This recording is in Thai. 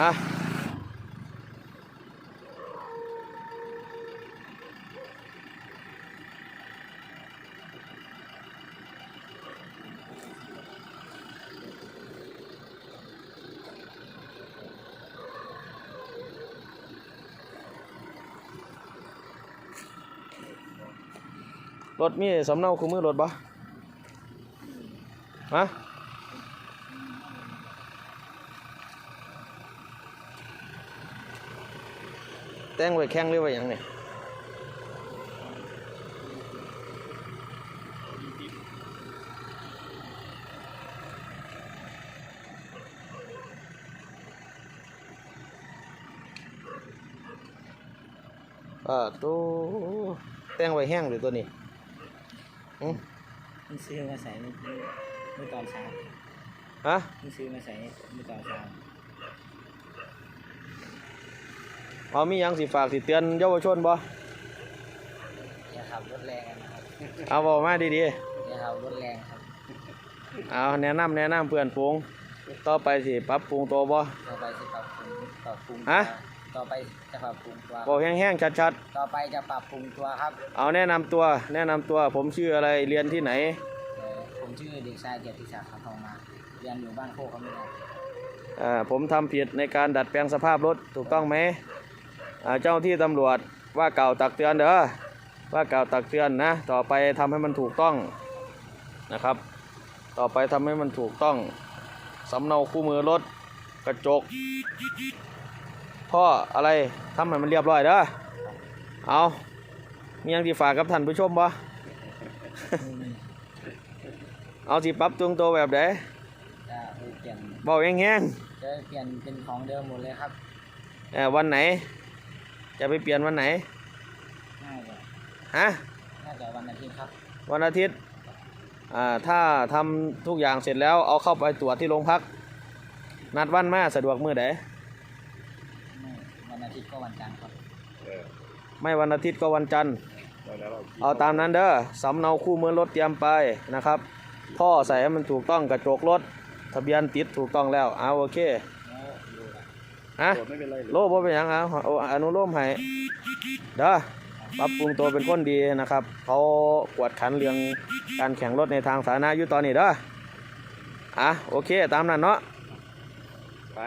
อะรถมีสำเนาคู่มือรถบ่ฮะ แต่งไว้แข้งหรือไว้หยังเนี่ยอ่าตัวแต่งไว้แห้งหรือตัวนี้อืมมันซื้อมาใส่เมื่อเมื่อตอนเช้าฮะมันซื้อมาใส่เมื่อตอนเช้า เอามีหยังสิฝากสิเตือนเยาวชนบ่อย่าขับรถแรงนะครับเอาบอกมาดีอย่าขับรถแรงครับๆเอาแนะนำแนะนำเพื่อนฝูงต่อไปสิปรับปรุงตัวบ่ ต่อไปจะปรับปรุงปรับปรุงฮะต่อไปจะปรับปรุงตัวบอกแห้งๆชัดต่อไปจะปรับปรุงตัวครับๆ เอาแนะนำตัว แนะนำตัวผมชื่ออะไรเรียนที่ไหน เอ่อผมชื่อเด็กชายเกียรติศักดิ์คำทองมาเรียนอยู่บ้านโคกเขาไม่ได้อ่าผมทำผิดในการดัดแปลงสภาพรถถูกต้องไหมอ่า เจ้าหน้าที่ตำรวจว่ากล่าวตักเตือนเด้อว่ากล่าวตักเตือนนะ ต่อไปทำให้มันถูกต้องนะครับ ต่อไปทำให้มันถูกต้องสำเนาคู่มือรถกระจกท่ออะไรทำให้มันเรียบร้อยเด้อเอามีหยังที่ฝากกับท่านผู้ชมบ่เอาสิปรับตรงตัวแบบไหนจะไปเปลี่ยนบอกแห้งจะเปลี่ยนเป็นของเดิมหมดเลยครับๆเอ่อวันไหน จะไปเปลี่ยนวันไหนน่าจะฮะน่าจะวันอาทิตย์ครับ วันอาทิตย์อ่าถ้าทำทุกอย่างเสร็จแล้วเอาเข้าไปตรวจที่โรงพัก นัดวันมาสะดวกมือไหนไม่วันอาทิตย์ก็วันจันทร์ครับไม่วันอาทิตย์ก็วันจันทร์เอาตามนั้นเด้อสำเนาคู่มือรถเตรียมไปนะครับ ท่อใส่ให้มันถูกต้องกระจกรถ ทะเบียนติดถูกต้องแล้วเอาโอเคแล้วดูกัน ฮะไม่เป็นไรโลบ่เป็นหยังเอาเอาอนุโลมให้เด้อปรับปรุงตัวเป็นคนดีนะครับเขากวดขันเรื่องการแข่งรถในทางสาธารณะอยู่ตอนนี้เด้ออะโอเค ตามนั้นเนาะไป